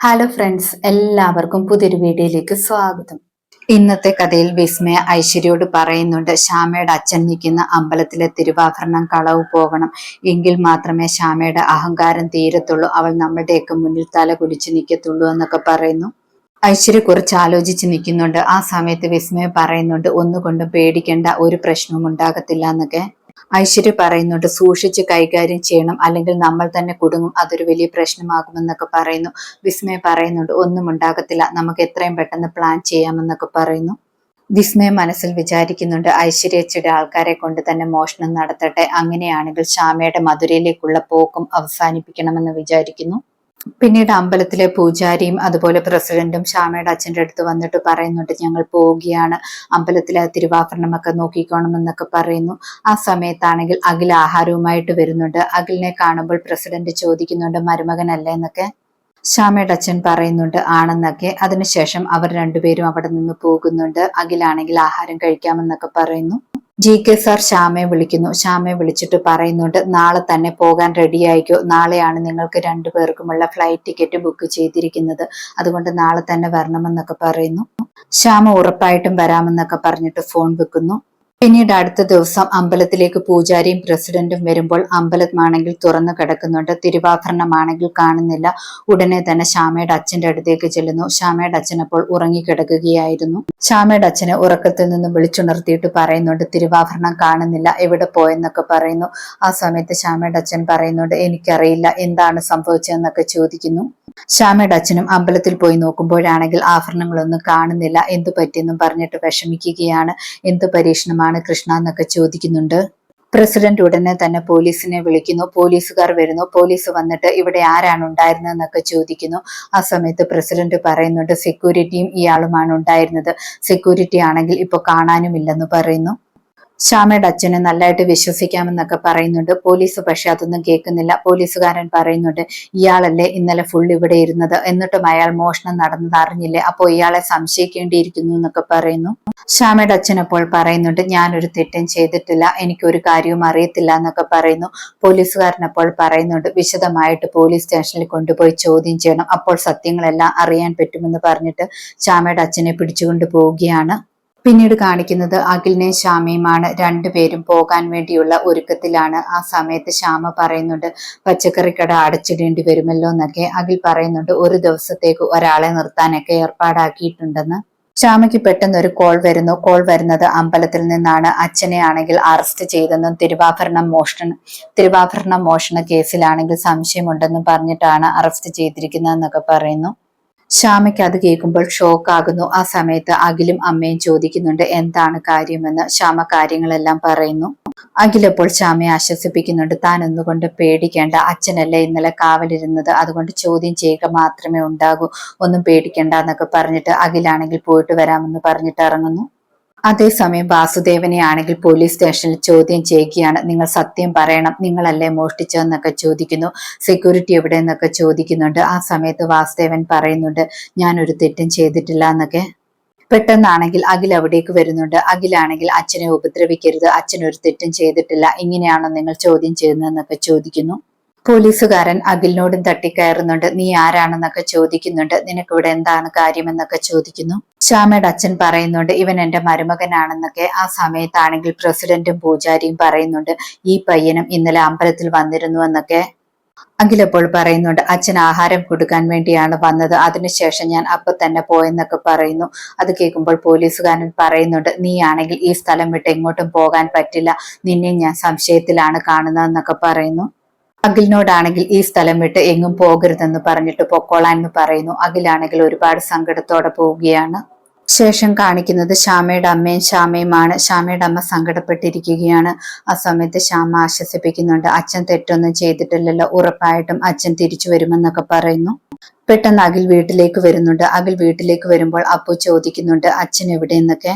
Hello friends എല്ലാവർക്കും പുതിയൊരു വീഡിയോയിലേക്ക് സ്വാഗതം. ഇന്നത്തെ കഥയിൽ വിസ്മയ ഐശ്വര്യോട് പറയുന്നുണ്ട് ശ്യാമയുടെ അച്ഛൻ നിൽക്കുന്ന അമ്പലത്തിലെ തിരുവാഭരണം കളവ് പോകണം. എങ്കിൽ മാത്രമേ ശ്യാമയുടെ അഹങ്കാരം തീരത്തുള്ളൂ. അവൾ നമ്മളുടെയൊക്കെ മുന്നിൽ തല കുലിച്ച് നിൽക്കത്തുള്ളൂ എന്നൊക്കെ പറയുന്നു. ഐശ്വര്യ കുറച്ച് ആലോചിച്ച് നിൽക്കുന്നുണ്ട്. ആ സമയത്ത് വിസ്മയ പറയുന്നുണ്ട് ഒന്നുകൊണ്ടും പേടിക്കേണ്ട ഒരു പ്രശ്നവും ഉണ്ടാകത്തില്ല എന്നൊക്കെ. ഐശ്വര്യ പറയുന്നുണ്ട് സൂക്ഷിച്ച് കൈകാര്യം ചെയ്യണം അല്ലെങ്കിൽ നമ്മൾ തന്നെ കുടുങ്ങും അതൊരു വലിയ പ്രശ്നമാകുമെന്നൊക്കെ പറയുന്നു. വിസ്മയ പറയുന്നുണ്ട് ഒന്നും ഉണ്ടാകത്തില്ല നമുക്ക് എത്രയും പെട്ടെന്ന് പ്ലാൻ ചെയ്യാമെന്നൊക്കെ പറയുന്നു. വിസ്മയ മനസ്സിൽ വിചാരിക്കുന്നുണ്ട് ഐശ്വര്യച്ചയുടെ ആൾക്കാരെ കൊണ്ട് തന്നെ മോഷണം നടത്തട്ടെ അങ്ങനെയാണെങ്കിൽ ശ്യാമയുടെ മധുരയിലേക്കുള്ള പോക്കും അവസാനിപ്പിക്കണമെന്ന് വിചാരിക്കുന്നു. പിന്നീട് അമ്പലത്തിലെ പൂജാരിയും അതുപോലെ പ്രസിഡന്റും ശ്യാമയുടെ അച്ഛന്റെ അടുത്ത് വന്നിട്ട് പറയുന്നുണ്ട് ഞങ്ങൾ പോവുകയാണ്. അമ്പലത്തിലെ തിരുവാഭരണമൊക്കെ നോക്കിക്കോണമെന്നൊക്കെ പറയുന്നു. ആ സമയത്താണെങ്കിൽ അഖിൽ ആഹാരവുമായിട്ട് വരുന്നുണ്ട്. അഖിലിനെ കാണുമ്പോൾ പ്രസിഡന്റ് ചോദിക്കുന്നുണ്ട് മരുമകനല്ലേ? എന്നൊക്കെ. ശ്യാമയുടെ അച്ഛൻ പറയുന്നുണ്ട് ആണെന്നൊക്കെ. അതിനുശേഷം അവർ രണ്ടുപേരും അവിടെ നിന്ന് പോകുന്നുണ്ട്. അഖിലാണെങ്കിൽ ആഹാരം കഴിക്കാമെന്നൊക്കെ പറയുന്നു. ജി കെ സാർ ശ്യാമയെ വിളിക്കുന്നു. ശ്യാമയെ വിളിച്ചിട്ട് പറയുന്നുണ്ട് നാളെ തന്നെ പോകാൻ റെഡി ആയിക്കോ. നാളെയാണ് നിങ്ങൾക്ക് രണ്ടു രണ്ടുപേർക്കുമുള്ള ഫ്ലൈറ്റ് ടിക്കറ്റ് ബുക്ക് ചെയ്തിരിക്കുന്നത്. അതുകൊണ്ട് നാളെ തന്നെ വരണമെന്നൊക്കെ പറയുന്നു. ശ്യാമ ഉറപ്പായിട്ടും വരാമെന്നൊക്കെ പറഞ്ഞിട്ട് ഫോൺ വെക്കുന്നു. പിന്നീട് അടുത്ത ദിവസം അമ്പലത്തിലേക്ക് പൂജാരിയും പ്രസിഡന്റും വരുമ്പോൾ അമ്പലമാണെങ്കിൽ തുറന്നു കിടക്കുന്നുണ്ട്. തിരുവാഭരണമാണെങ്കിൽ കാണുന്നില്ല. ഉടനെ തന്നെ ശ്യാമയുടെ അച്ഛന്റെ അടുത്തേക്ക് ചെല്ലുന്നു. ശ്യാമയുടെ അച്ഛൻ അപ്പോൾ ഉറങ്ങിക്കിടക്കുകയായിരുന്നു ശ്യാമയുടെ അച്ഛനെ ഉറക്കത്തിൽ നിന്നും വിളിച്ചുണർത്തിയിട്ട് പറയുന്നുണ്ട് തിരുവാഭരണം കാണുന്നില്ല. എവിടെ പോയെന്നൊക്കെ പറയുന്നു. ആ സമയത്ത് ശ്യാമയുടെ അച്ഛൻ പറയുന്നുണ്ട് എനിക്കറിയില്ല. എന്താണ് സംഭവിച്ചതെന്നൊക്കെ ചോദിക്കുന്നു. ശ്യാമയുടെ അച്ഛനും അമ്പലത്തിൽ പോയി നോക്കുമ്പോഴാണെങ്കിൽ ആഭരണങ്ങളൊന്നും കാണുന്നില്ല. എന്തു പറ്റിയെന്നും പറഞ്ഞിട്ട് വിഷമിക്കുകയാണ്. എന്ത് പരീക്ഷണമാണ് കൃഷ്ണ എന്നൊക്കെ ചോദിക്കുന്നുണ്ട്. പ്രസിഡന്റ് ഉടനെ തന്നെ പോലീസിനെ വിളിക്കുന്നു. പോലീസുകാർ വരുന്നു. പോലീസ് വന്നിട്ട് ഇവിടെ ആരാണ് ഉണ്ടായിരുന്നതെന്നൊക്കെ ചോദിക്കുന്നു. ആ സമയത്ത് പ്രസിഡന്റ് പറയുന്നുണ്ട് സെക്യൂരിറ്റിയും ഇയാളുമാണ് ഉണ്ടായിരുന്നത്. സെക്യൂരിറ്റി ആണെങ്കിൽ ഇപ്പൊ കാണാനുമില്ലെന്ന് പറയുന്നു. ശ്യാമയുടെ അച്ഛനെ നല്ലതായിട്ട് വിശ്വസിക്കാമെന്നൊക്കെ പറയുന്നുണ്ട്. പോലീസ് പക്ഷെ അതൊന്നും കേൾക്കുന്നില്ല. പോലീസുകാരൻ പറയുന്നുണ്ട് ഇയാളല്ലേ ഇന്നലെ ഫുൾ ഇവിടെ ഇരുന്നത്? എന്നിട്ടും അയാൾ മോഷണം നടന്നത് അറിഞ്ഞില്ലേ? അപ്പോൾ ഇയാളെ സംശയിക്കേണ്ടിയിരിക്കുന്നു എന്നൊക്കെ പറയുന്നു. ശ്യാമയുടെ അച്ഛൻ അപ്പോൾ പറയുന്നുണ്ട് ഞാനൊരു തെറ്റും ചെയ്തിട്ടില്ല. എനിക്കൊരു കാര്യവും അറിയത്തില്ല എന്നൊക്കെ പറയുന്നു. പോലീസുകാരൻ അപ്പോൾ പറയുന്നുണ്ട് വിശദമായിട്ട് പോലീസ് സ്റ്റേഷനിൽ കൊണ്ടുപോയി ചോദ്യം ചെയ്യണം. അപ്പോൾ സത്യങ്ങളെല്ലാം അറിയാൻ പറ്റുമെന്ന് പറഞ്ഞിട്ട് ശ്യാമയുടെ അച്ഛനെ പിടിച്ചുകൊണ്ട് പോവുകയാണ്. പിന്നീട് കാണിക്കുന്നത് അഖിലിനെയും ശ്യാമയുമാണ്. രണ്ടുപേരും പോകാൻ വേണ്ടിയുള്ള ഒരുക്കത്തിലാണ് ആ സമയത്ത് ശ്യാമ പറയുന്നുണ്ട് പച്ചക്കറിക്കട അടച്ചിടേണ്ടി വരുമല്ലോ എന്നൊക്കെ. അഖിൽ പറയുന്നുണ്ട് ഒരു ദിവസത്തേക്ക് ഒരാളെ നിർത്താനൊക്കെ ഏർപ്പാടാക്കിയിട്ടുണ്ടെന്ന്. ശ്യാമയ്ക്ക് പെട്ടെന്ന് ഒരു കോൾ വരുന്നു. കോൾ വരുന്നത് അമ്പലത്തിൽ നിന്നാണ്. അച്ഛനെ ആണെങ്കിൽ അറസ്റ്റ് ചെയ്തെന്നും തിരുവാഭരണം മോഷണ തിരുവാഭരണ മോഷണ കേസിലാണെങ്കിൽ സംശയമുണ്ടെന്നും പറഞ്ഞിട്ടാണ് അറസ്റ്റ് ചെയ്തിരിക്കുന്നതെന്നൊക്കെ പറയുന്നു. ശ്യാമയ്ക്ക് അത് കേൾക്കുമ്പോൾ ഷോക്ക് ആകുന്നു ആ സമയത്ത് അഖിലും അമ്മയും ചോദിക്കുന്നുണ്ട് എന്താണ് കാര്യമെന്ന്? ശ്യാമ കാര്യങ്ങളെല്ലാം പറയുന്നു. അഖിലപ്പോൾ ശ്യാമയെ ആശ്വസിപ്പിക്കുന്നുണ്ട്. താൻ ഒന്നുകൊണ്ട് പേടിക്കേണ്ട? അച്ഛനല്ലേ ഇന്നലെ കാവലിരുന്നത്. അതുകൊണ്ട് ചോദ്യം ചെയ്യുക മാത്രമേ ഉണ്ടാകൂ. ഒന്നും പേടിക്കേണ്ട എന്നൊക്കെ പറഞ്ഞിട്ട് അഖിലാണെങ്കിൽ പോയിട്ട് വരാമെന്ന് പറഞ്ഞിട്ട് ഇറങ്ങുന്നു. അതേസമയം വാസുദേവനെ ആണെങ്കിൽ പോലീസ് സ്റ്റേഷനിൽ ചോദ്യം ചെയ്യുകയാണ്. നിങ്ങൾ സത്യം പറയണം. നിങ്ങളല്ലേ മോഷ്ടിച്ചതെന്നൊക്കെ ചോദിക്കുന്നു. സെക്യൂരിറ്റി എവിടെ എന്നൊക്കെ ചോദിക്കുന്നുണ്ട്. ആ സമയത്ത് വാസുദേവൻ പറയുന്നുണ്ട് ഞാൻ ഒരു തെറ്റും ചെയ്തിട്ടില്ല എന്നൊക്കെ. പെട്ടെന്നാണെങ്കിൽ അഖിൽ അവിടേക്ക് വരുന്നുണ്ട്. അഖിലാണെങ്കിൽ അച്ഛനെ ഉപദ്രവിക്കരുത്. അച്ഛൻ ഒരു തെറ്റും ചെയ്തിട്ടില്ല. ഇങ്ങനെയാണോ നിങ്ങൾ ചോദ്യം ചെയ്യുന്നതെന്നൊക്കെ ചോദിക്കുന്നു. പോലീസുകാരൻ അഖിലിനോടും തട്ടിക്കയറുന്നുണ്ട്. നീ ആരാണെന്നൊക്കെ ചോദിക്കുന്നുണ്ട്. നിനക്ക് ഇവിടെ എന്താണ് കാര്യമെന്നൊക്കെ ചോദിക്കുന്നു. ശ്യാമയുടെ അച്ഛൻ പറയുന്നുണ്ട് ഇവൻ എന്റെ മരുമകനാണെന്നൊക്കെ. ആ സമയത്താണെങ്കിൽ പ്രസിഡന്റും പൂജാരിയും പറയുന്നുണ്ട് ഈ പയ്യനും ഇന്നലെ അമ്പലത്തിൽ വന്നിരുന്നു എന്നൊക്കെ. അഖിലപ്പോൾ പറയുന്നുണ്ട് അച്ഛൻ ആഹാരം കൊടുക്കാൻ വേണ്ടിയാണ് വന്നത്. അതിനുശേഷം ഞാൻ അപ്പൊ തന്നെ പോയെന്നൊക്കെ പറയുന്നു. അത് കേൾക്കുമ്പോൾ പോലീസുകാരൻ പറയുന്നുണ്ട് നീ ആണെങ്കിൽ ഈ സ്ഥലം വിട്ട് എങ്ങോട്ടും പോകാൻ പറ്റില്ല. നിന്നെ ഞാൻ സംശയത്തിലാണ് കാണുന്നതെന്നൊക്കെ പറയുന്നു. അഖിലിനോടാണെങ്കിൽ ഈ സ്ഥലം വിട്ട് എങ്ങും പോകരുതെന്ന് പറഞ്ഞിട്ട് പൊക്കോളാൻ എന്ന് പറയുന്നു. അഖിലാണെങ്കിൽ ഒരുപാട് സങ്കടത്തോടെ പോവുകയാണ്. ശേഷം കാണിക്കുന്നത് ശ്യാമയുടെ അമ്മയും ശ്യാമയുമാണ്. ശ്യാമയുടെ അമ്മ സങ്കടപ്പെട്ടിരിക്കുകയാണ്. ആ സമയത്ത് ശ്യാമ ആശ്വസിപ്പിക്കുന്നുണ്ട്. അച്ഛൻ തെറ്റൊന്നും ചെയ്തിട്ടില്ലല്ലോ. ഉറപ്പായിട്ടും അച്ഛൻ തിരിച്ചു വരുമെന്നൊക്കെ പറയുന്നു. പെട്ടെന്ന് അഖിൽ വീട്ടിലേക്ക് വരുന്നുണ്ട്. അഖിൽ വീട്ടിലേക്ക് വരുമ്പോൾ അപ്പു ചോദിക്കുന്നുണ്ട് അച്ഛൻ എവിടെ? എന്നൊക്കെ.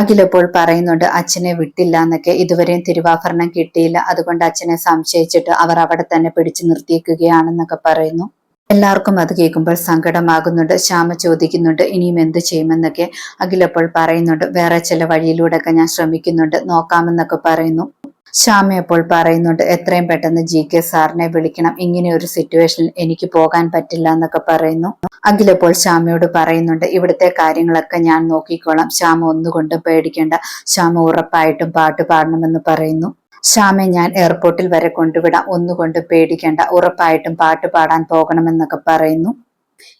അഖിൽ അപ്പോൾ പറയുന്നുണ്ട് അച്ഛനെ വിട്ടില്ല എന്നൊക്കെ. ഇതുവരെയും തിരുവാഭരണം കിട്ടിയില്ല. അതുകൊണ്ട് അച്ഛനെ സംശയിച്ചിട്ട് അവർ അവിടെ തന്നെ പിടിച്ചു നിർത്തിയേക്കുകയാണെന്നൊക്കെ പറയുന്നു. എല്ലാവർക്കും അത് കേൾക്കുമ്പോൾ സങ്കടമാകുന്നുണ്ട്. ശ്യാമ ചോദിക്കുന്നുണ്ട് ഇനിയും എന്ത് ചെയ്യുമെന്നൊക്കെ? അഖിലപ്പോൾ പറയുന്നുണ്ട് വേറെ ചില വഴിയിലൂടെയൊക്കെ ഞാൻ ശ്രമിക്കുന്നുണ്ട്. നോക്കാമെന്നൊക്കെ പറയുന്നു. ശ്യാമ അപ്പോൾ പറയുന്നുണ്ട് എത്രയും പെട്ടെന്ന് ജി കെ സാറിനെ വിളിക്കണം. ഇങ്ങനെ ഒരു സിറ്റുവേഷനിൽ എനിക്ക് പോകാൻ പറ്റില്ല എന്നൊക്കെ പറയുന്നു. അഖിലപ്പോൾ ശ്യാമയോട് പറയുന്നുണ്ട് ഇവിടുത്തെ കാര്യങ്ങളൊക്കെ ഞാൻ നോക്കിക്കോളാം. ശ്യാമ ഒന്നുകൊണ്ടും പേടിക്കേണ്ട. ശ്യാമ ഉറപ്പായിട്ടും പാട്ട് പാടണമെന്ന് പറയുന്നു. ശ്യാമെ ഞാൻ എയർപോർട്ടിൽ വരെ കൊണ്ടുവിടാം. ഒന്നുകൊണ്ട് പേടിക്കേണ്ട. ഉറപ്പായിട്ടും പാട്ട് പാടാൻ പോകണമെന്നൊക്കെ പറയുന്നു.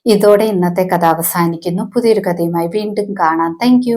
ഇതോടെ ഇന്നത്തെ കഥ അവസാനിക്കുന്നു. പുതിയൊരു കഥയുമായി വീണ്ടും കാണാം. താങ്ക്